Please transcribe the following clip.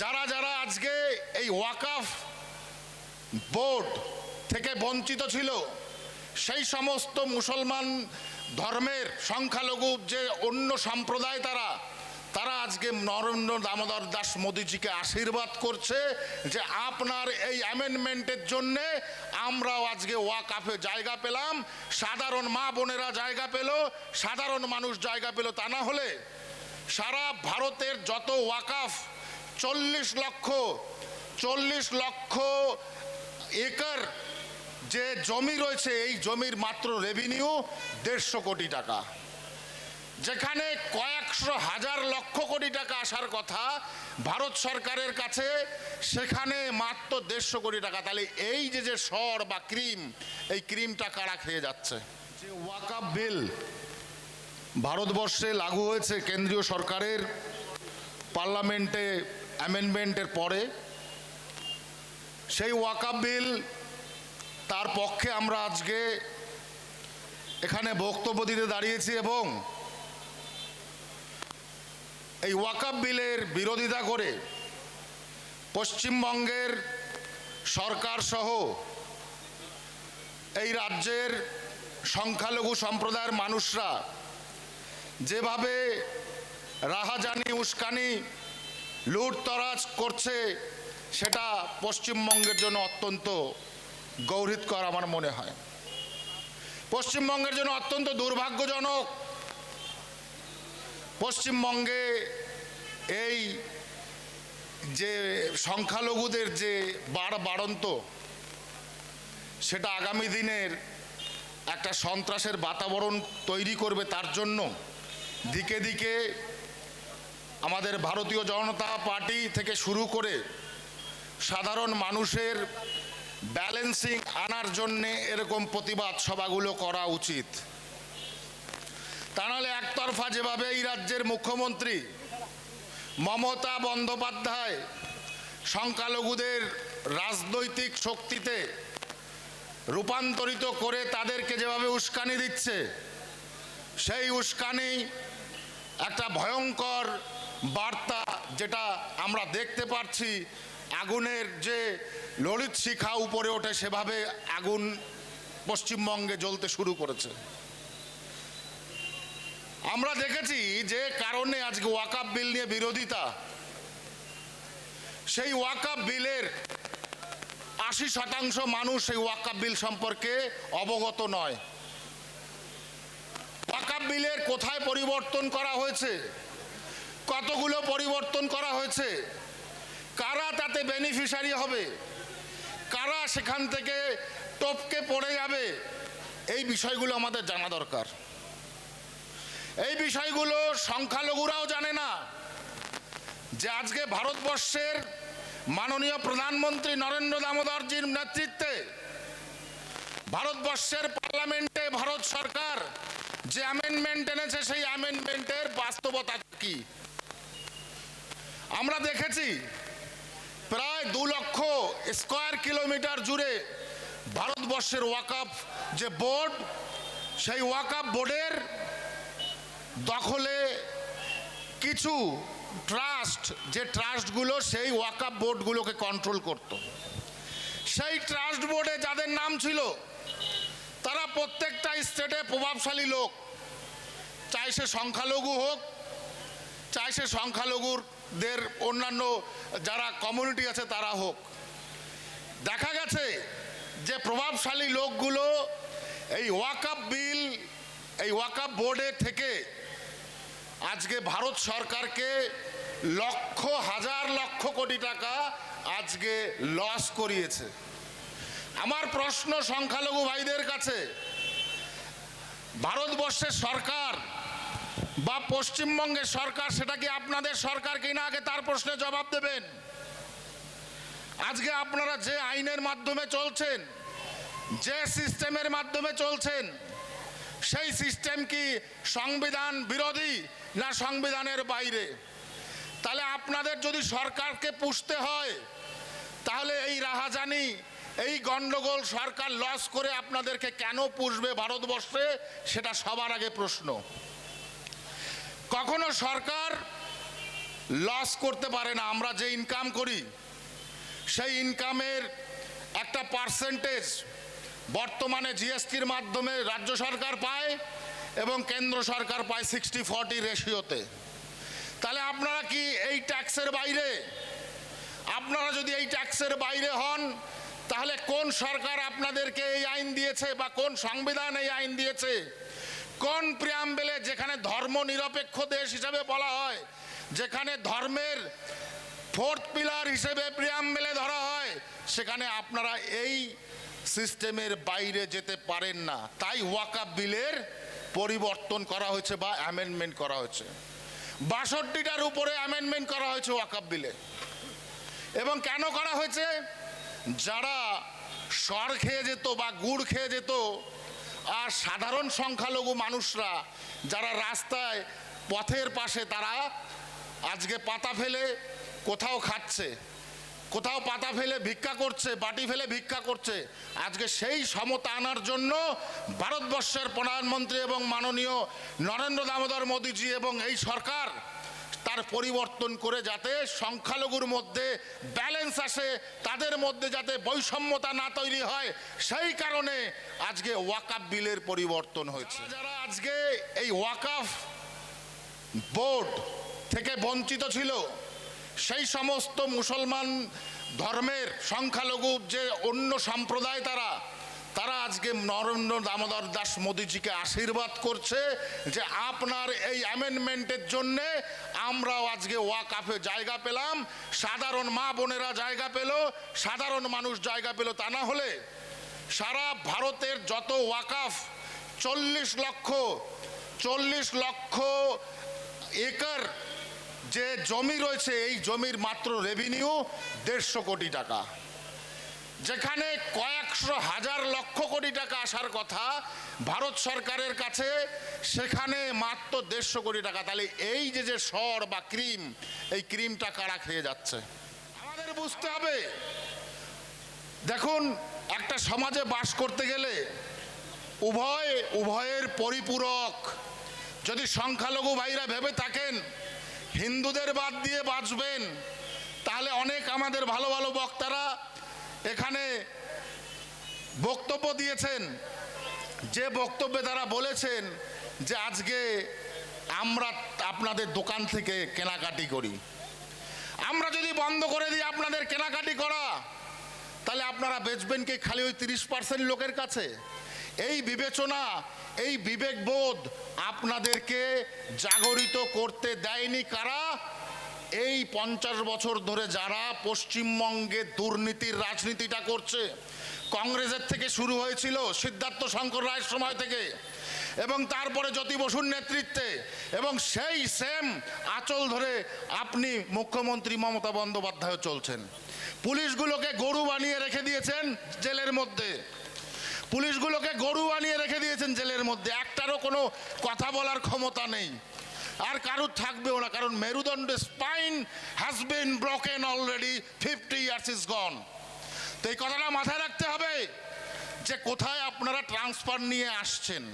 যারা যারা আজকে এই ওয়াকাফ বোর্ড থেকে বঞ্চিত ছিল, সেই সমস্ত মুসলমান ধর্মের সংখ্যালঘু যে অন্য সম্প্রদায় তারা তারা আজকে নরেন্দ্র দামোদর দাস মোদিজিকে আশীর্বাদ করছে যে আপনার এই অ্যামেন্ডমেন্টের জন্যে আমরাও আজকে ওয়াকাফে জায়গা পেলাম। সাধারণ মা বোনেরা জায়গা পেল, সাধারণ মানুষ জায়গা পেল তা না হলে সারা ভারতের যত ওয়াকাফ চল্লিশ লক্ষ চল্লিশ লক্ষ একর যে জমি রয়েছে, এই জমির মাত্র রেভিনিউ দেড়শো কোটি টাকা। যেখানে কয়েকশো হাজার লক্ষ কোটি টাকা আসার কথা ভারত সরকারের কাছে, সেখানে মাত্র দেড়শো কোটি টাকা। তাহলে এই যে যে সর বা ক্রিম, এই ক্রিমটা কারা খেয়ে যাচ্ছে? যে ওয়াকাপ বিল ভারতবর্ষে লাগু হয়েছে কেন্দ্রীয় সরকারের, পার্লামেন্টে অ্যামেন্ডমেন্টের পরে সেই ওয়াকাপ বিল তার পক্ষে আমরা আজকে এখানে বক্তব্য দিতে দাঁড়িয়েছি এবং এই ওয়াকাপ বিলের বিরোধিতা করে পশ্চিমবঙ্গের সরকার সহ এই রাজ্যের সংখ্যালঘু সম্প্রদায়ের মানুষরা যেভাবে রাহাজানি, উস্কানি লুটতরাজ করছে, সেটা পশ্চিমবঙ্গের জন্য অত্যন্ত গৌরীতকর আমার মনে হয়। পশ্চিমবঙ্গের জন্য অত্যন্ত দুর্ভাগ্যজনক। পশ্চিমবঙ্গে এই যে সংখ্যালঘুদের যে বাড় বাড়ন্ত, সেটা আগামী দিনের একটা সন্ত্রাসের বাতাবরণ তৈরি করবে তার জন্য দিকে দিকে আমাদের ভারতীয় জনতা পার্টি থেকে শুরু করে সাধারণ মানুষের ব্যালেন্সিং আনার জন্যে এরকম প্রতিবাদ সভাগুলো করা উচিত। তা নাহলে একতরফা যেভাবে এই রাজ্যের মুখ্যমন্ত্রী মমতা বন্দ্যোপাধ্যায় সংখ্যালঘুদের রাজনৈতিক শক্তিতে রূপান্তরিত করে তাদেরকে যেভাবে উস্কানি দিচ্ছে, সেই উস্কানি একটা ভয়ঙ্কর বার্তা যেটা আমরা দেখতে পাচ্ছি আগুনের যে ললিত শিখা উপরে ওঠে, সেভাবে আগুন পশ্চিমবঙ্গে জ্বলতে শুরু করেছে। আমরা দেখেছি যে কারণে আজকে ওয়াকাপ বিল নিয়ে বিরোধিতা। সেই ওয়াকাপ বিলের আশি শতাংশ মানুষ এই ওয়াকাপ বিল সম্পর্কে অবগত নয়। ওয়াকাপ বিলের কোথায় পরিবর্তন করা হয়েছে? কতগুলো পরিবর্তন করা হয়েছে? কারা তাতে বেনিফিশিয়ারি হবে? কারা সেখান থেকে টপকে পড়ে যাবে? এই বিষয়গুলো আমাদের জানা দরকার। এই বিষয়গুলো সংখ্যালঘুরাও জানে না। যে আজকে ভারতবর্ষের মাননীয় প্রধানমন্ত্রী নরেন্দ্র দামোদরজির নেতৃত্বে ভারতবর্ষের পার্লামেন্টে ভারত সরকার যে অ্যামেন্ডমেন্ট এনেছে, সেই অ্যামেন্ডমেন্টের বাস্তবতা কি? আমরা দেখেছি প্রায় দু লক্ষ স্কোয়ার কিলোমিটার জুড়ে ভারতবর্ষের ওয়াকাফ যে বোর্ড, সেই ওয়াকাফ বোর্ডের দখলে কিছু ট্রাস্ট, যে ট্রাস্টগুলো সেই ওয়াকাপ বোর্ডগুলোকে কন্ট্রোল করত। সেই ট্রাস্ট বোর্ডে যাদের নাম ছিল, তারা প্রত্যেকটা স্টেটে প্রভাবশালী লোক। চাই সে সংখ্যালঘু হোক, চাই সে সংখ্যালঘুদের অন্যান্য যারা কমিউনিটি আছে তারা হোক। দেখা গেছে যে প্রভাবশালী লোকগুলো এই ওয়াকাপ বিল, এই ওয়াকাপ বোর্ডে থেকে আজকে ভারত সরকারকে লক্ষ, হাজার লক্ষ কোটি টাকা আজকে লস করিয়েছে। আমার প্রশ্ন সংখ্যালঘু ভাইদের কাছে, ভারতবর্ষের সরকার বা পশ্চিমবঙ্গের সরকার সেটা কি আপনাদের সরকার কিনা আগে তার প্রশ্নে জবাব দেবেন। আজকে আপনারা যে আইনের মাধ্যমে চলছেন, যে সিস্টেমের মাধ্যমে চলছেন, সেই সিস্টেম কি সংবিধান বিরোধী না সংবিধানের বাইরে? তাহলে আপনাদের যদি সরকারকে পুষতে হয়, তাহলে এই রাহাজানি, এই গন্ডগোল সরকার লস করে আপনাদেরকে কেন পুষবে ভারতবর্ষে, সেটা সবার আগে প্রশ্ন। কখনো সরকার লস করতে পারে না, আমরা যে ইনকাম করি, সেই ইনকামের একটা পার্সেন্টেজ বর্তমানে জিএসটির মাধ্যমে রাজ্য সরকার পায় এবং কেন্দ্র সরকার পায় সিক্সটি ফর্টি রেশিওতে তাহলে আপনারা কি এই ট্যাক্সের বাইরে, আপনারা যদি এই ট্যাক্সের বাইরে হন, তাহলে কোন সরকার আপনাদেরকে এই আইন দিয়েছে বা কোন সংবিধান এই আইন দিয়েছে? কোন প্রিয়াম্বেলে যেখানে ধর্ম নিরপেক্ষ দেশ হিসেবে বলা হয়, যেখানে ধর্মের ফোর্থ পিলার হিসেবে প্রিয়াম্বেলে ধরা হয়, সেখানে আপনারা এই সিস্টেমের বাইরে যেতে পারেন না। তাই ওয়াকাপ বিলের পরিবর্তন করা হয়েছে বা অ্যামেন্ডমেন্ট করা হয়েছে। বাষট্টিটার উপরে অ্যামেন্ডমেন্ট করা হয়েছে ওয়াকাপ বিলে। এবং কেন করা হয়েছে? যারা সর খেয়ে যেত বা গুড় খেয়ে যেত আর সাধারণ সংখ্যালঘু মানুষরা যারা রাস্তায় পথের পাশে তারা আজকে পাতা ফেলে কোথাও খাচ্ছে, কোথাও পাতা ফেলে ভিক্ষা করছে, বাটি ফেলে ভিক্ষা করছে, আজকে সেই সমতা আনার জন্য ভারতবর্ষের প্রধানমন্ত্রী এবং মাননীয় নরেন্দ্র দামোদর মোদীজি এবং এই সরকার তার পরিবর্তন করে যাতে সংখ্যালঘুর মধ্যে ব্যালেন্স আসে, তাদের মধ্যে যাতে বৈষম্যতা না তৈরি হয়, সেই কারণে আজকে ওয়াকাফ বিলের পরিবর্তন হয়েছে। যারা আজকে এই ওয়াকাফ বোর্ড থেকে বঞ্চিত ছিল, সেই সমস্ত মুসলমান ধর্মের সংখ্যালঘু যে অন্য সম্প্রদায় তারা তারা আজকে নরেন্দ্র দামোদর দাস মোদীজিকে আশীর্বাদ করছে যে আপনার এই অ্যামেন্ডমেন্টের জন্যে আমরাও আজকে ওয়াকাফে জায়গা পেলাম। সাধারণ মা বোনেরা জায়গা পেল, সাধারণ মানুষ জায়গা পেল। তা না হলে সারা ভারতের যত ওয়াকাফ, চল্লিশ লক্ষ চল্লিশ লক্ষ একর যে জমি রয়েছে, এই জমির মাত্র রেভিনিউ দেড়শো কোটি টাকা। যেখানে কয়েকশো হাজার লক্ষ কোটি টাকা আসার কথা ভারত সরকারের কাছে, সেখানে মাত্র দেড়শো কোটি টাকা। তাহলে এই যে যে সর বা ক্রিম, এই ক্রিমটা কারা খেয়ে যাচ্ছে? আমাদের বুঝতে হবে। দেখুন, একটা সমাজে বাস করতে গেলে উভয়, উভয়ের পরিপূরক। যদি সংখ্যালঘু ভাইরা ভেবে থাকেন, হিন্দুদের বাদ দিয়ে বাঁচবেন, তাহলে অনেক আমাদের ভালো ভালো বক্তারা এখানে বক্তব্য দিয়েছেন, যে বক্তব্যে তারা বলেছেন যে আজকে আমরা আপনাদের দোকান থেকে কেনাকাটি করি। আমরা যদি বন্ধ করে দিই আপনাদের কেনাকাটি করা, তাহলে আপনারা বেচবেন কি খালি ওই তিরিশ পার্সেন্ট লোকের কাছে? এই বিবেচনা, এই বিবেকবোধ আপনাদেরকে জাগরিত করতে দেয়নি কারা? এই পঞ্চাশ বছর ধরে যারা পশ্চিমবঙ্গে দুর্নীতির রাজনীতিটা করছে, কংগ্রেসের থেকে শুরু হয়েছিল সিদ্ধার্থ শঙ্কর রায়ের সময় থেকে, এবং তারপরে জ্যোতি বসুর নেতৃত্বে, এবং সেই সেম আঁচল ধরে আপনি মুখ্যমন্ত্রী মমতা বন্দ্যোপাধ্যায় চলছেন। পুলিশগুলোকে গরু বানিয়ে রেখে দিয়েছেন জেলের মধ্যে। পুলিশগুলোকে গরু বানিয়ে রেখে দিয়েছেন জেলের মধ্যে। একটারও কোনো কথা বলার ক্ষমতা নেই। আর কারোর থাকবেও না, কারণ মেরুদণ্ড spine has been broken already fifty years is gone তো এই কথাটা মাথায় রাখতে হবে যে কোথায় আপনারা ট্রান্সফার নিয়ে আসছেন।